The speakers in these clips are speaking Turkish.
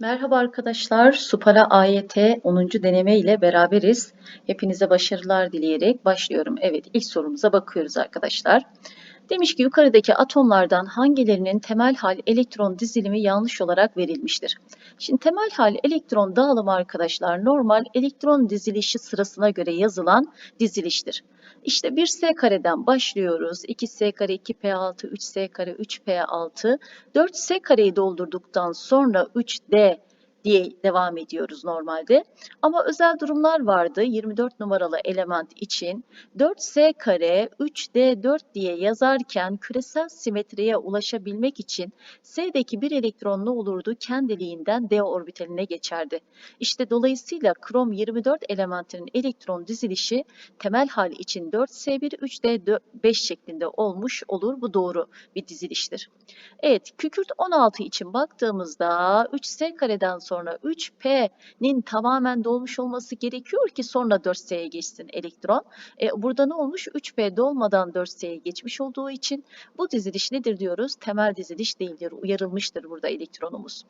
Merhaba arkadaşlar, Supara AYT 10. deneme ile beraberiz. Hepinize başarılar dileyerek başlıyorum. Evet, ilk sorumuza bakıyoruz arkadaşlar. Demiş ki yukarıdaki atomlardan hangilerinin temel hal elektron dizilimi yanlış olarak verilmiştir? Şimdi temel hal elektron dağılımı arkadaşlar normal elektron dizilişi sırasına göre yazılan diziliştir. İşte 1S kareden başlıyoruz. 2S kare 2P6, 3S kare 3P6, 4S kareyi doldurduktan sonra 3D diye devam ediyoruz normalde. Ama özel durumlar vardı 24 numaralı element için. 4S kare 3D4 diye yazarken küresel simetriye ulaşabilmek için S'deki bir elektron ne olurdu? Kendiliğinden D orbitaline geçerdi. İşte dolayısıyla krom 24 elementinin elektron dizilişi temel hal için 4S1 3D5 şeklinde olmuş olur. Bu doğru bir diziliştir. Evet, kükürt 16 için baktığımızda 3S kareden sonra 3P'nin tamamen dolmuş olması gerekiyor ki sonra 4S'ye geçsin elektron. E, burada ne olmuş? 3P dolmadan 4S'ye geçmiş olduğu için bu diziliş nedir diyoruz? Temel diziliş değildir. Uyarılmıştır burada elektronumuz.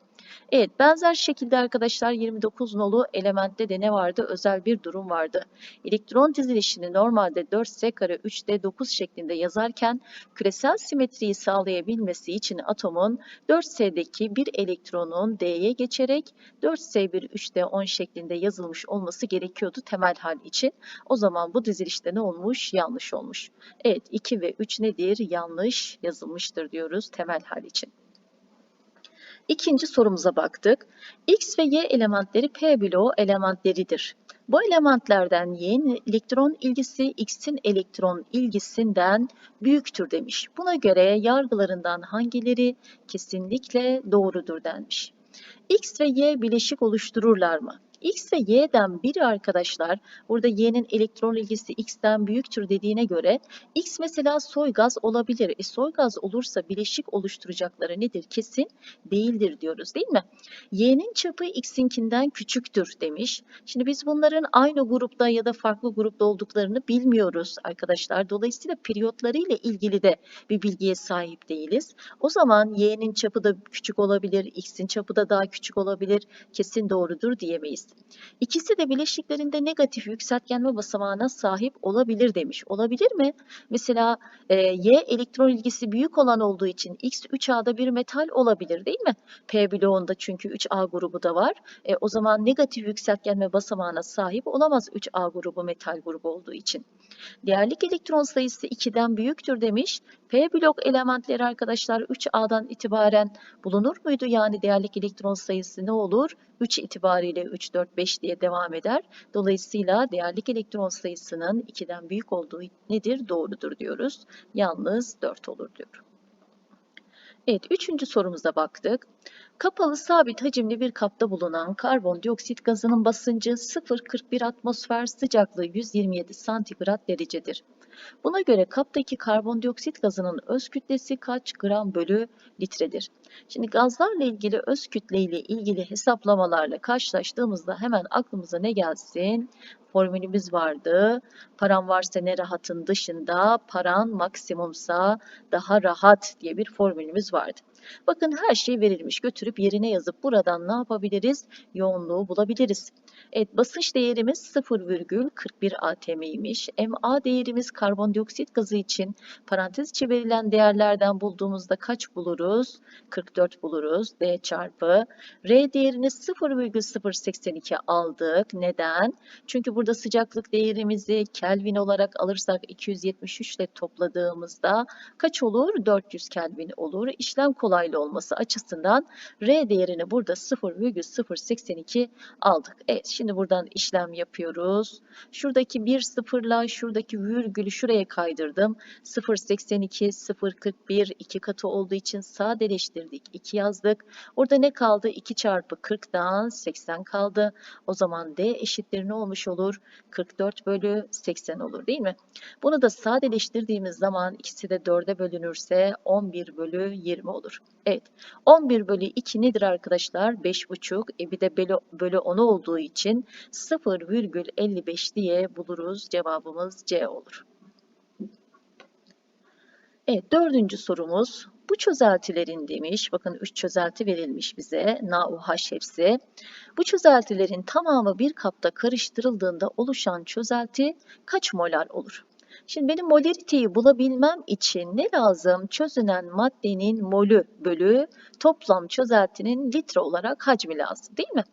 Evet, benzer şekilde arkadaşlar 29 nolu elementte de ne vardı? Özel bir durum vardı. Elektron dizilişini normalde 4S kare 3D9 şeklinde yazarken küresel simetriyi sağlayabilmesi için atomun 4S'deki bir elektronun D'ye geçerek 4S1 3D10 şeklinde yazılmış olması gerekiyordu temel hal için. O zaman bu dizilişte ne olmuş? Yanlış olmuş. Evet 2 ve 3 nedir? Yanlış yazılmıştır diyoruz temel hal için. İkinci sorumuza baktık. X ve Y elementleri P bloğu elementleridir. Bu elementlerden Y'nin elektron ilgisi X'in elektron ilgisinden büyüktür demiş. Buna göre yargılarından hangileri kesinlikle doğrudur denmiş. X ve Y bileşik oluştururlar mı? X ve Y'den biri arkadaşlar, burada Y'nin elektron ilgisi X'ten büyüktür dediğine göre X mesela soy gaz olabilir. E soy gaz olursa bileşik oluşturacakları nedir? Kesin değildir diyoruz değil mi? Y'nin çapı X'inkinden küçüktür demiş. Şimdi biz bunların aynı grupta ya da farklı grupta olduklarını bilmiyoruz arkadaşlar. Dolayısıyla periyotları ile ilgili de bir bilgiye sahip değiliz. O zaman Y'nin çapı da küçük olabilir, X'in çapı da daha küçük olabilir. Kesin doğrudur diyemeyiz. İkisi de bileşiklerinde negatif yükseltgenme basamağına sahip olabilir demiş. Olabilir mi? Mesela e, Y elektron ilgisi büyük olan olduğu için X 3A'da bir metal olabilir değil mi? P bloğunda çünkü 3A grubu da var. E, o zaman negatif yükseltgenme basamağına sahip olamaz 3A grubu metal grubu olduğu için. Değerlik elektron sayısı 2'den büyüktür demiş. P blok elementleri arkadaşlar 3A'dan itibaren bulunur muydu? Yani değerlik elektron sayısı ne olur? 3 itibariyle 3, 4, 5 diye devam eder. Dolayısıyla değerlik elektron sayısının 2'den büyük olduğu nedir? Doğrudur diyoruz. Yalnız 4 olur diyor. Evet, üçüncü sorumuza baktık. Kapalı sabit hacimli bir kapta bulunan karbondioksit gazının basıncı 0,41 atmosfer sıcaklığı 127 santigrat derecedir. Buna göre kaptaki karbondioksit gazının öz kütlesi kaç gram bölü litredir? Şimdi gazlarla ilgili öz kütle ile ilgili hesaplamalarla karşılaştığımızda hemen aklımıza ne gelsin? Formülümüz vardı. Paran varsa ne rahatın dışında, paran maksimumsa daha rahat diye bir formülümüz vardı. Bakın her şey verilmiş. Götürüp yerine yazıp buradan ne yapabiliriz? Yoğunluğu bulabiliriz. Evet basınç değerimiz 0,41 atm'ymiş. MA değerimiz karbondioksit gazı için parantez içi verilen değerlerden bulduğumuzda kaç buluruz? 44 buluruz. D çarpı. R değerini 0,082 aldık. Neden? Çünkü burada sıcaklık değerimizi Kelvin olarak alırsak 273 ile topladığımızda kaç olur? 400 Kelvin olur. İşlem kolaylı olması açısından R değerini burada 0,082 aldık. Evet şimdi buradan işlem yapıyoruz. Şuradaki bir sıfırla şuradaki virgülü şuraya kaydırdım. 0.82, 0.41 iki katı olduğu için sadeleştirdik. 2 yazdık. Orada ne kaldı? 2 çarpı 40'dan 80 kaldı. O zaman D eşittir ne olmuş olur? 44 bölü 80 olur değil mi? Bunu da sadeleştirdiğimiz zaman ikisi de 4'e bölünürse 11 bölü 20 olur. Evet 11 bölü 2 nedir arkadaşlar? 5,5. E bir de bölü, bölü 10 olduğu için 0,55 diye buluruz. Cevabımız C olur. Evet dördüncü sorumuz. Bu çözeltilerin demiş, bakın 3 çözelti verilmiş bize, NaOH hepsi. Bu çözeltilerin tamamı bir kapta karıştırıldığında oluşan çözelti kaç molar olur? Şimdi benim molariteyi bulabilmem için ne lazım? Çözünen maddenin molü bölü toplam çözeltinin litre olarak hacmi lazım değil mi?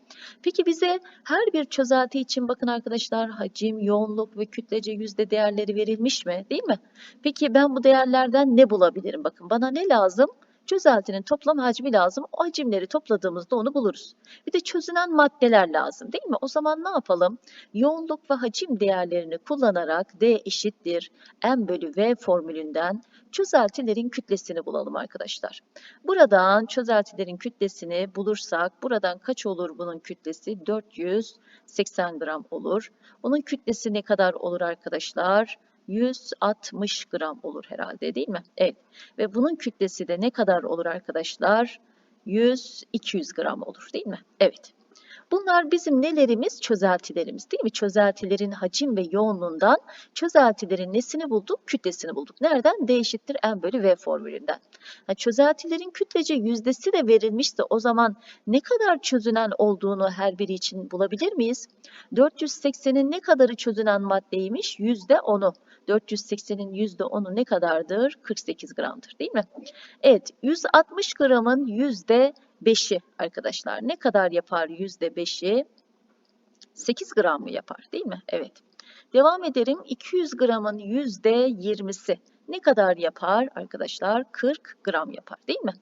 Peki bize her bir çözelti için bakın arkadaşlar hacim, yoğunluk ve kütlece yüzde değerleri verilmiş mi? Değil mi? Peki ben bu değerlerden ne bulabilirim? Bakın bana ne lazım? Çözeltinin toplam hacmi lazım. O hacimleri topladığımızda onu buluruz. Bir de çözünen maddeler lazım değil mi? O zaman ne yapalım? Yoğunluk ve hacim değerlerini kullanarak D eşittir M bölü V formülünden çözeltilerin kütlesini bulalım arkadaşlar. Buradan çözeltilerin kütlesini bulursak buradan kaç olur bunun kütlesi? 480 gram olur. Bunun kütlesi ne kadar olur arkadaşlar? 160 gram olur herhalde değil mi? Evet. Ve bunun kütlesi de ne kadar olur arkadaşlar? 100-200 gram olur değil mi? Evet. Bunlar bizim nelerimiz? Çözeltilerimiz değil mi? Çözeltilerin hacim ve yoğunluğundan çözeltilerin nesini bulduk? Kütlesini bulduk. Nereden? D eşittir M bölü V formülünden. Ha, çözeltilerin kütlece yüzdesi de verilmişse o zaman ne kadar çözünen olduğunu her biri için bulabilir miyiz? 480'in ne kadarı çözünen maddeymiş? Yüzde 10'u. 480'in yüzde 10'u ne kadardır? 48 gramdır değil mi? Evet 160 gramın yüzde 5'i arkadaşlar ne kadar yapar yüzde 5'i? 8 gram mı yapar değil mi? Evet. Devam ederim. 200 gramın yüzde 20'si ne kadar yapar arkadaşlar? 40 gram yapar değil mi?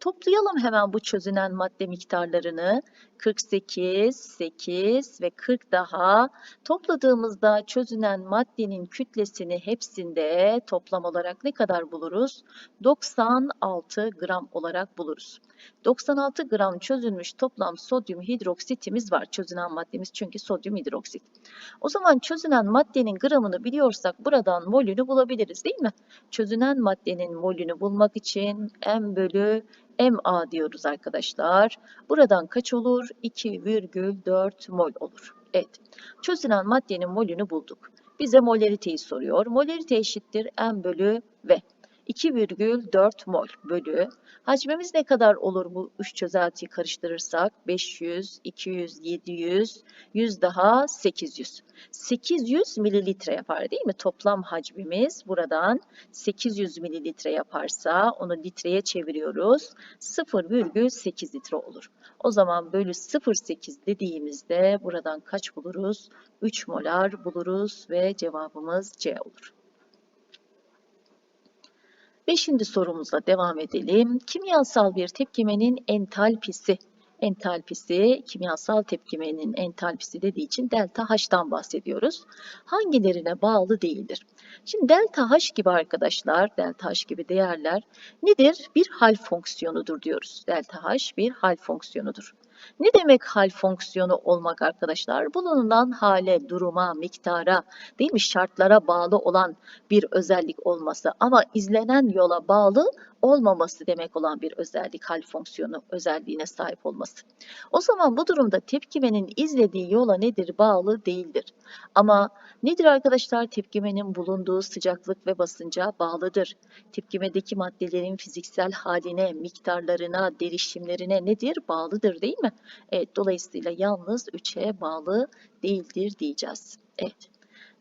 Toplayalım hemen bu çözünen madde miktarlarını. 48, 8 ve 40 daha. Topladığımızda çözünen maddenin kütlesini hepsinde toplam olarak ne kadar buluruz? 96 gram olarak buluruz. 96 gram çözülmüş toplam sodyum hidroksitimiz var. Çözünen maddemiz çünkü sodyum hidroksit. O zaman çözünen maddenin gramını biliyorsak buradan molünü bulabiliriz değil mi? Çözünen maddenin molünü bulmak için M bölü MA diyoruz arkadaşlar. Buradan kaç olur? 2,4 mol olur. Evet. Çözülen maddenin molünü bulduk. Bize molariteyi soruyor. Molarite eşittir M bölü V. 2,4 mol bölü. Hacmimiz ne kadar olur bu üç çözeltiyi karıştırırsak? 500, 200, 700, 100 daha 800. 800 mililitre yapar değil mi? Toplam hacmimiz buradan 800 mililitre yaparsa onu litreye çeviriyoruz. 0,8 litre olur. O zaman bölü 0,8 dediğimizde buradan kaç buluruz? 3 molar buluruz ve cevabımız C olur. Beşinci sorumuzla devam edelim. Kimyasal bir tepkimenin entalpisi. Entalpisi, kimyasal tepkimenin entalpisi dediği için delta H'tan bahsediyoruz. Hangilerine bağlı değildir? Şimdi delta H gibi arkadaşlar, delta H gibi değerler nedir? Bir hal fonksiyonudur diyoruz. Delta H bir hal fonksiyonudur. Ne demek hal fonksiyonu olmak arkadaşlar? Bulunan hale, duruma, miktara, değil mi şartlara bağlı olan bir özellik olması ama izlenen yola bağlı olmaması demek olan bir özellik hal fonksiyonu özelliğine sahip olması. O zaman bu durumda tepkimenin izlediği yola nedir? Bağlı değildir. Ama nedir arkadaşlar? Tepkimenin bulunduğu sıcaklık ve basınca bağlıdır. Tepkimedeki maddelerin fiziksel haline, miktarlarına, derişimlerine nedir? Bağlıdır değil mi? Evet, dolayısıyla yalnız 3'e bağlı değildir diyeceğiz. Evet.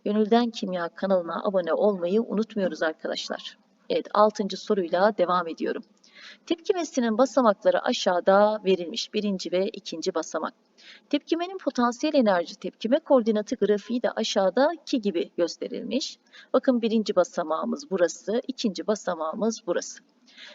Gönülden Kimya kanalına abone olmayı unutmuyoruz arkadaşlar. Evet, 6. soruyla devam ediyorum. Tepkimesinin basamakları aşağıda verilmiş. Birinci ve ikinci basamak. Tepkimenin potansiyel enerji tepkime koordinatı grafiği de aşağıdaki gibi gösterilmiş. Bakın birinci basamağımız burası, ikinci basamağımız burası.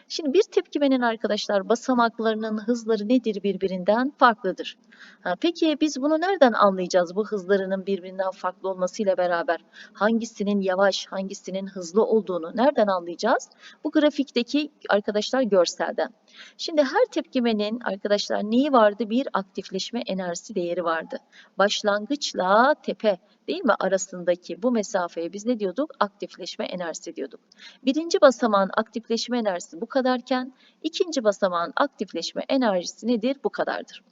Şimdi bir tepkimenin arkadaşlar basamaklarının hızları nedir birbirinden farklıdır. Ha, peki biz bunu nereden anlayacağız bu hızlarının birbirinden farklı olmasıyla beraber hangisinin yavaş hangisinin hızlı olduğunu nereden anlayacağız? Bu grafikteki arkadaşlar görselden. Şimdi her tepkimenin arkadaşlar neyi vardı? Bir aktifleşme enerjisi değeri vardı. Başlangıçla tepe değil mi arasındaki bu mesafeye biz ne diyorduk? Aktifleşme enerjisi diyorduk. Birinci basamağın aktifleşme enerjisi bu kadarken ikinci basamağın aktifleşme enerjisi nedir? Bu kadardır.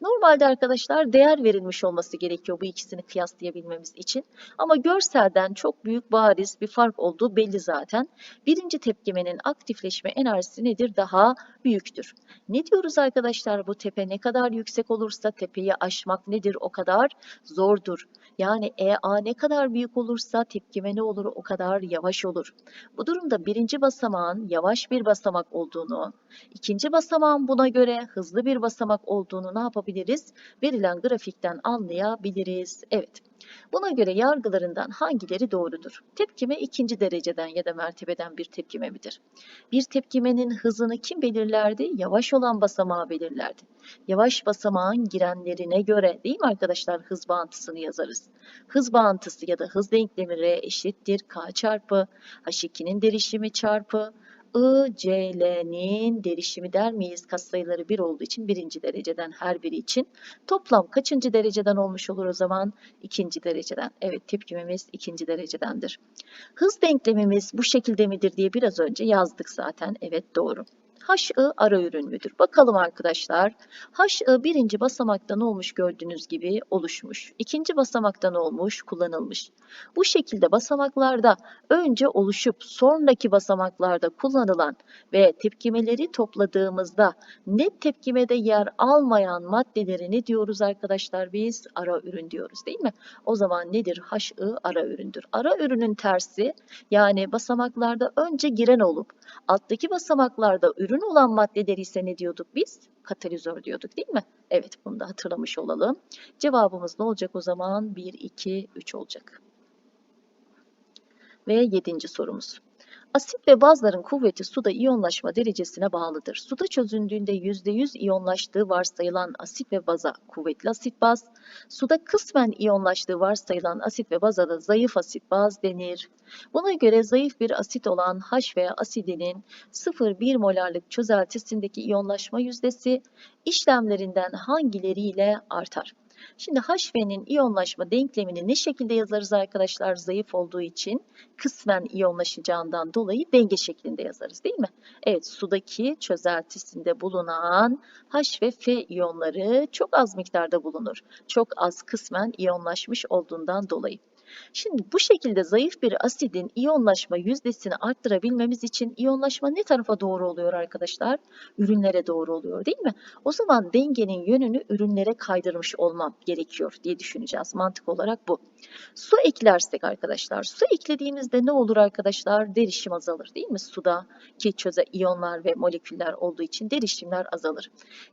Normalde arkadaşlar değer verilmiş olması gerekiyor bu ikisini kıyaslayabilmemiz için. Ama görselden çok büyük bariz bir fark olduğu belli zaten. Birinci tepkimenin aktifleşme enerjisi nedir? Daha büyüktür. Ne diyoruz arkadaşlar? Bu tepe ne kadar yüksek olursa tepeyi aşmak nedir? O kadar zordur. Yani EA ne kadar büyük olursa tepkime ne olur? O kadar yavaş olur. Bu durumda birinci basamağın yavaş bir basamak olduğunu, ikinci basamağın buna göre hızlı bir basamak olduğunu ne yapabiliriz? Verilen grafikten anlayabiliriz. Evet. Buna göre yargılarından hangileri doğrudur? Tepkime ikinci dereceden ya da mertebeden bir tepkime midir? Bir tepkimenin hızını kim belirlerdi? Yavaş olan basamağı belirlerdi. Yavaş basamağın girenlerine göre değil mi arkadaşlar hız bağıntısını yazarız. Hız bağıntısı ya da hız denklemi R eşittir K çarpı H2'nin derişimi çarpı I, C, L'nin derişimi der miyiz? Katsayıları 1 olduğu için birinci dereceden her biri için. Toplam kaçıncı dereceden olmuş olur o zaman? İkinci dereceden. Evet tepkimemiz ikinci derecedendir. Hız denklemimiz bu şekilde midir diye biraz önce yazdık zaten. Evet doğru. HI ara ürün müdür? Bakalım arkadaşlar. HI birinci basamakta ne olmuş gördüğünüz gibi oluşmuş. İkinci basamakta ne olmuş? Kullanılmış. Bu şekilde basamaklarda önce oluşup sonraki basamaklarda kullanılan ve tepkimeleri topladığımızda net tepkimede yer almayan maddeleri ne diyoruz arkadaşlar biz? Ara ürün diyoruz değil mi? O zaman nedir? HI ara üründür. Ara ürünün tersi yani basamaklarda önce giren olup alttaki basamaklarda ürün olan maddeleri ise ne diyorduk biz? Katalizör diyorduk değil mi? Evet bunu da hatırlamış olalım. Cevabımız ne olacak o zaman? 1, 2, 3 olacak. Ve yedinci sorumuz. Asit ve bazların kuvveti suda iyonlaşma derecesine bağlıdır. Suda çözündüğünde %100 iyonlaştığı varsayılan asit ve baza kuvvetli asit baz, suda kısmen iyonlaştığı varsayılan asit ve baza da zayıf asit baz denir. Buna göre zayıf bir asit olan H veya asidinin 0,1 molarlık çözeltisindeki iyonlaşma yüzdesi işlemlerinden hangileriyle artar? Şimdi HV'nin iyonlaşma denklemini ne şekilde yazarız arkadaşlar? Zayıf olduğu için kısmen iyonlaşacağından dolayı denge şeklinde yazarız değil mi? Evet sudaki çözeltisinde bulunan H ve F iyonları çok az miktarda bulunur. Çok az kısmen iyonlaşmış olduğundan dolayı. Şimdi bu şekilde zayıf bir asidin iyonlaşma yüzdesini arttırabilmemiz için iyonlaşma ne tarafa doğru oluyor arkadaşlar? Ürünlere doğru oluyor değil mi? O zaman dengenin yönünü ürünlere kaydırmış olmam gerekiyor diye düşüneceğiz. Mantık olarak bu. Su eklersek arkadaşlar, su eklediğimizde ne olur arkadaşlar? Derişim azalır değil mi? Suda ki çöze iyonlar ve moleküller olduğu için derişimler azalır.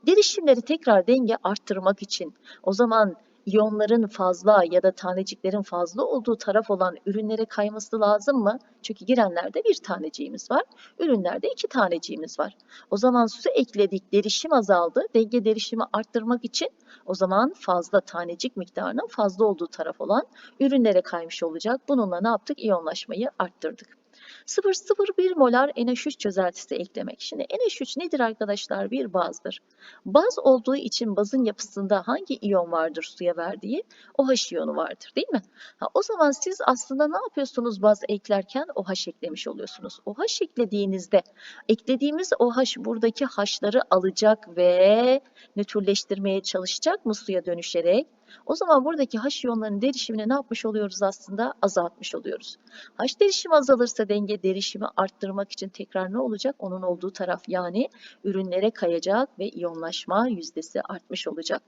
Derişimleri tekrar denge arttırmak için o zaman iyonların fazla ya da taneciklerin fazla olduğu taraf olan ürünlere kayması lazım mı? Çünkü girenlerde bir taneciğimiz var, ürünlerde iki taneciğimiz var. O zaman su ekledik, derişim azaldı. Denge derişimi arttırmak için o zaman fazla tanecik miktarının fazla olduğu taraf olan ürünlere kaymış olacak. Bununla ne yaptık? İyonlaşmayı arttırdık. 0,01 molar NH3 çözeltisi eklemek. Şimdi NH3 nedir arkadaşlar? Bir bazdır. Baz olduğu için bazın yapısında hangi iyon vardır suya verdiği? OH iyonu vardır değil mi? Ha, o zaman siz aslında ne yapıyorsunuz baz eklerken OH eklemiş oluyorsunuz. OH eklediğinizde eklediğimiz OH buradaki H'ları alacak ve nötrleştirmeye çalışacak mı suya dönüşerek? O zaman buradaki H iyonlarının derişimini ne yapmış oluyoruz aslında? Azaltmış oluyoruz. H derişimi azalırsa denge derişimi arttırmak için tekrar ne olacak? Onun olduğu taraf yani ürünlere kayacak ve iyonlaşma yüzdesi artmış olacak.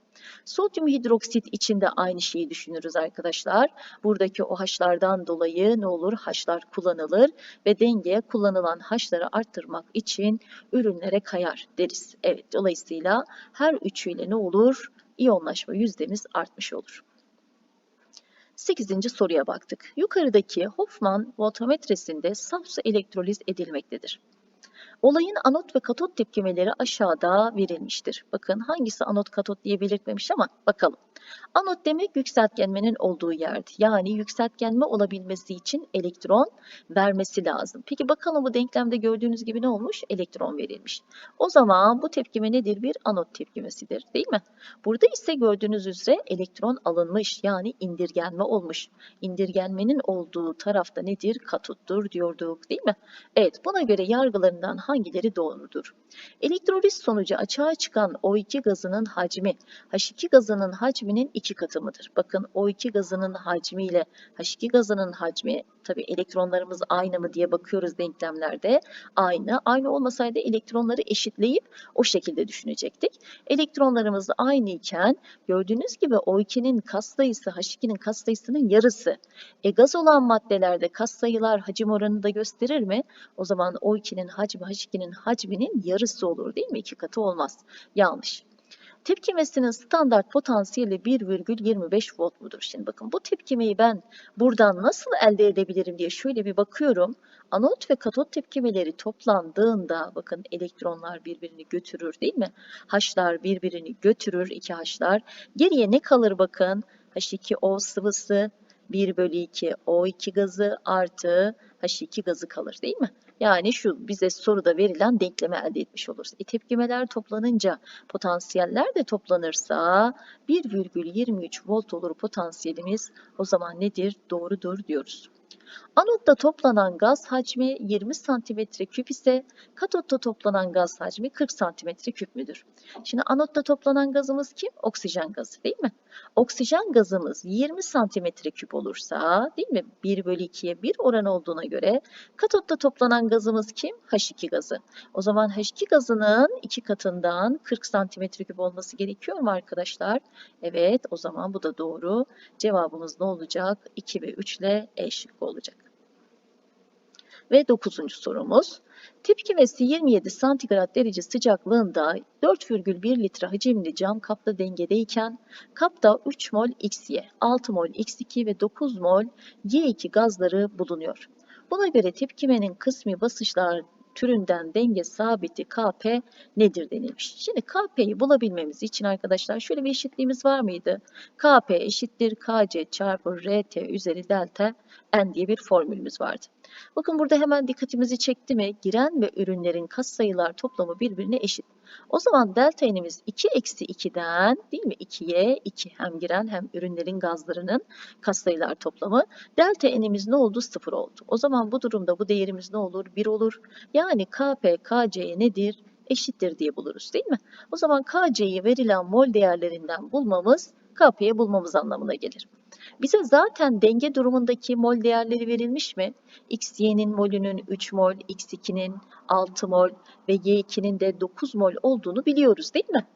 Sodyum hidroksit için de aynı şeyi düşünürüz arkadaşlar. Buradaki OH'lardan dolayı ne olur? H'lar kullanılır ve dengeye kullanılan H'ları arttırmak için ürünlere kayar deriz. Evet dolayısıyla her üçüyle ne olur? İyonlaşma yüzdemiz artmış olur. 8. soruya baktık. Yukarıdaki Hoffman voltametresinde saf su elektroliz edilmektedir. Olayın anot ve katot tepkimeleri aşağıda verilmiştir. Bakın hangisi anot katot diye belirtmemiş ama bakalım. Anot demek yükseltgenmenin olduğu yerdi. Yani yükseltgenme olabilmesi için elektron vermesi lazım. Peki bakalım bu denklemde gördüğünüz gibi ne olmuş? Elektron verilmiş. O zaman bu tepkime nedir? Bir anot tepkimesidir değil mi? Burada ise gördüğünüz üzere elektron alınmış yani indirgenme olmuş. İndirgenmenin olduğu tarafta nedir? Katottur diyorduk değil mi? Evet buna göre yargılarından hangileri doğrudur? Elektroliz sonucu açığa çıkan O2 gazının hacmi H2 gazının hacminin iki katı mıdır? Bakın O2 gazının hacmi ile H2 gazının hacmi tabi elektronlarımız aynı mı diye bakıyoruz denklemlerde. Aynı. Aynı olmasaydı elektronları eşitleyip o şekilde düşünecektik. Elektronlarımız aynı iken gördüğünüz gibi O2'nin katsayısı H2'nin katsayısının yarısı. E gaz olan maddelerde katsayılar hacim oranını da gösterir mi? O zaman O2'nin hacmi H2'nin hacminin yarısı olur değil mi? İki katı olmaz. Yanlış. Tepkimesinin standart potansiyeli 1,25 volt mudur? Şimdi bakın bu tepkimeyi ben buradan nasıl elde edebilirim diye şöyle bir bakıyorum. Anot ve katot tepkimeleri toplandığında bakın elektronlar birbirini götürür değil mi? H'lar birbirini götürür iki H'lar. Geriye ne kalır bakın? H2O sıvısı 1 bölü 2 O2 gazı artı H2 gazı kalır değil mi? Yani şu bize soruda verilen denklemi elde etmiş oluruz. E, tepkimeler toplanınca potansiyeller de toplanırsa 1,23 volt olur potansiyelimiz. O zaman nedir? Doğrudur diyoruz. Anotta toplanan gaz hacmi 20 santimetre küp ise katotta toplanan gaz hacmi 40 santimetre küp müdür? Şimdi anotta toplanan gazımız kim? Oksijen gazı değil mi? Oksijen gazımız 20 santimetre küp olursa değil mi? 1 bölü 2'ye 1 oran olduğuna göre katotta toplanan gazımız kim? H2 gazı. O zaman H2 gazının iki katından 40 santimetre küp olması gerekiyor mu arkadaşlar? Evet o zaman bu da doğru. Cevabımız ne olacak? 2 ve 3 ile E olacak. Ve dokuzuncu sorumuz. Tepkimesi 27 santigrat derece sıcaklığında 4,1 litre hacimli cam kapta dengedeyken kapta 3 mol XY, 6 mol X2 ve 9 mol Y2 gazları bulunuyor. Buna göre tepkimenin kısmi basınçlar türünden denge sabiti Kp nedir denilmiş. Şimdi Kp'yi bulabilmemiz için arkadaşlar şöyle bir eşitliğimiz var mıydı? Kp eşittir Kc çarpı Rt üzeri delta N diye bir formülümüz vardı. Bakın burada hemen dikkatimizi çekti mi? Giren ve ürünlerin katsayılar toplamı birbirine eşit. O zaman delta n'imiz 2 eksi 2'den değil mi? 2'ye 2 hem giren hem ürünlerin gazlarının katsayılar toplamı. Delta n'imiz ne oldu? 0 oldu. O zaman bu durumda bu değerimiz ne olur? 1 olur. Yani Kp Kc'ye nedir? Eşittir diye buluruz değil mi? O zaman Kc'yi verilen mol değerlerinden bulmamız Kp'yi bulmamız anlamına gelir. Bize zaten denge durumundaki mol değerleri verilmiş mi? X, Y'nin molünün 3 mol, X2'nin 6 mol ve Y2'nin de 9 mol olduğunu biliyoruz değil mi?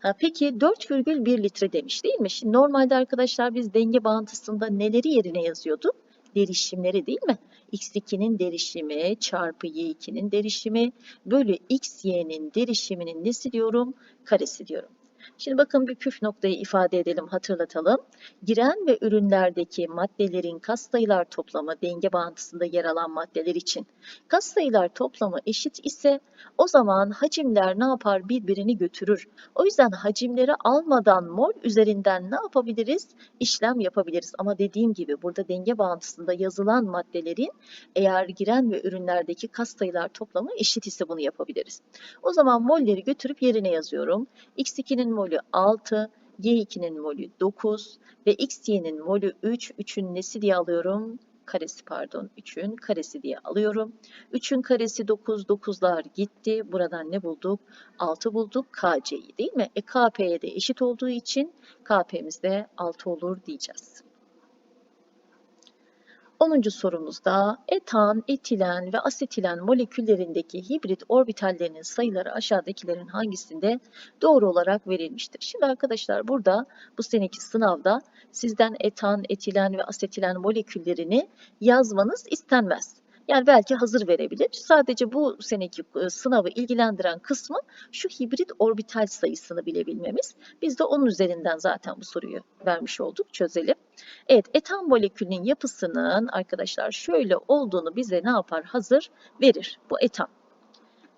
Ha, peki 4,1 litre demiş değil mi? Şimdi normalde arkadaşlar biz denge bağıntısında neleri yerine yazıyorduk? Derişimleri değil mi? X2'nin derişimi çarpı Y2'nin derişimi bölü XY'nin derişiminin nesi diyorum? Karesi diyorum. Şimdi bakın bir püf noktayı ifade edelim, hatırlatalım. Giren ve ürünlerdeki maddelerin katsayılar toplamı denge bağıntısında yer alan maddeler için katsayılar toplamı eşit ise o zaman hacimler ne yapar? Birbirini götürür. O yüzden hacimleri almadan mol üzerinden ne yapabiliriz? İşlem yapabiliriz. Ama dediğim gibi burada denge bağıntısında yazılan maddelerin eğer giren ve ürünlerdeki katsayılar toplamı eşit ise bunu yapabiliriz. O zaman molleri götürüp yerine yazıyorum. X2'nin molü 6, Y2'nin molü 9 ve XY'nin molü 3. 3'ün nesi diye alıyorum? Karesi pardon 3'ün karesi diye alıyorum. 3'ün karesi 9, 9'lar gitti. Buradan ne bulduk? 6 bulduk KC'yi değil mi? E KP'ye de eşit olduğu için KP'miz de 6 olur diyeceğiz. 10. sorumuzda etan, etilen ve asetilen moleküllerindeki hibrit orbitallerinin sayıları aşağıdakilerin hangisinde doğru olarak verilmiştir? Şimdi arkadaşlar burada bu seneki sınavda sizden etan, etilen ve asetilen moleküllerini yazmanız istenmez. Yani belki hazır verebilir. Sadece bu seneki e, sınavı ilgilendiren kısmı şu hibrit orbital sayısını bilebilmemiz. Biz de onun üzerinden zaten bu soruyu vermiş olduk. Çözelim. Evet, etan molekülünün yapısının arkadaşlar şöyle olduğunu bize ne yapar? Hazır verir. Bu etan.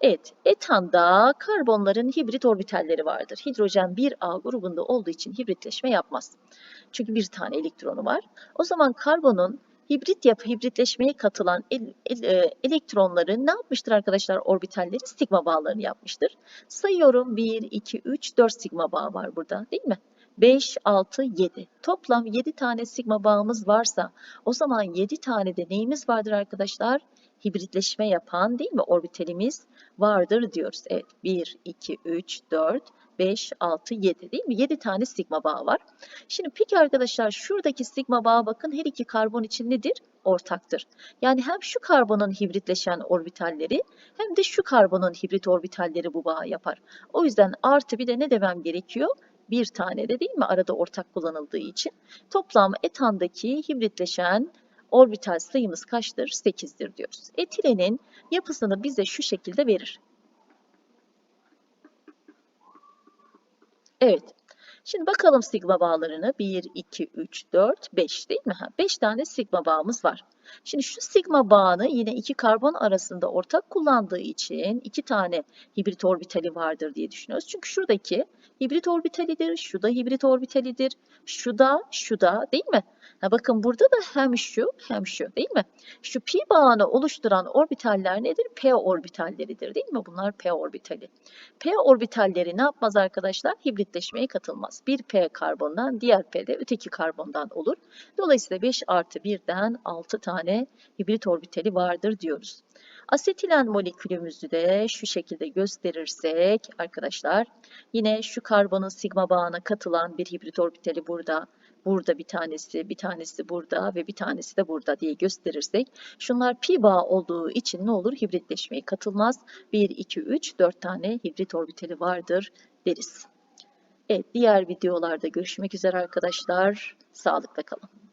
Evet, etanda karbonların hibrit orbitalleri vardır. Hidrojen 1A grubunda olduğu için hibritleşme yapmaz. Çünkü bir tane elektronu var. O zaman karbonun hibrit yapı hibritleşmeye katılan el, el, e, elektronları ne yapmıştır arkadaşlar orbitalleri? Sigma bağlarını yapmıştır. Sayıyorum 1, 2, 3, 4 sigma bağı var burada değil mi? 5, 6, 7. Toplam 7 tane sigma bağımız varsa o zaman 7 tane de neyimiz vardır arkadaşlar? Hibritleşme yapan değil mi orbitalimiz vardır diyoruz. Evet 1, 2, 3, 4, 5, 6, 7 değil mi? 7 tane sigma bağı var. Şimdi peki arkadaşlar şuradaki sigma bağı bakın her iki karbon için nedir? Ortaktır. Yani hem şu karbonun hibritleşen orbitalleri hem de şu karbonun hibrit orbitalleri bu bağı yapar. O yüzden artı bir de ne demem gerekiyor? Bir tane de değil mi? Arada ortak kullanıldığı için. Toplam etandaki hibritleşen orbital sayımız kaçtır? 8'dir diyoruz. Etilenin yapısını bize şu şekilde verir. Evet. Şimdi bakalım sigma bağlarını. 1, 2, 3, 4, 5 değil mi? 5 tane sigma bağımız var. Şimdi şu sigma bağını yine iki karbon arasında ortak kullandığı için iki tane hibrit orbitali vardır diye düşünüyoruz. Çünkü şuradaki hibrit orbitalidir, şu da hibrit orbitalidir, şu da, şu da değil mi? Ha bakın burada da hem şu hem şu değil mi? Şu pi bağını oluşturan orbitaller nedir? P orbitalleridir değil mi? Bunlar P orbitali. P orbitalleri ne yapmaz arkadaşlar? Hibritleşmeye katılmaz. Bir P karbondan diğer P de öteki karbondan olur. Dolayısıyla 5 artı 1'den 6 tane hibrit orbitali vardır diyoruz. Asetilen molekülümüzü de şu şekilde gösterirsek arkadaşlar yine şu karbonun sigma bağına katılan bir hibrit orbitali burada, burada bir tanesi, bir tanesi burada ve bir tanesi de burada diye gösterirsek şunlar pi bağı olduğu için ne olur? Hibritleşmeye katılmaz. 1, 2, 3, 4 tane hibrit orbitali vardır deriz. Evet, diğer videolarda görüşmek üzere arkadaşlar. Sağlıkla kalın.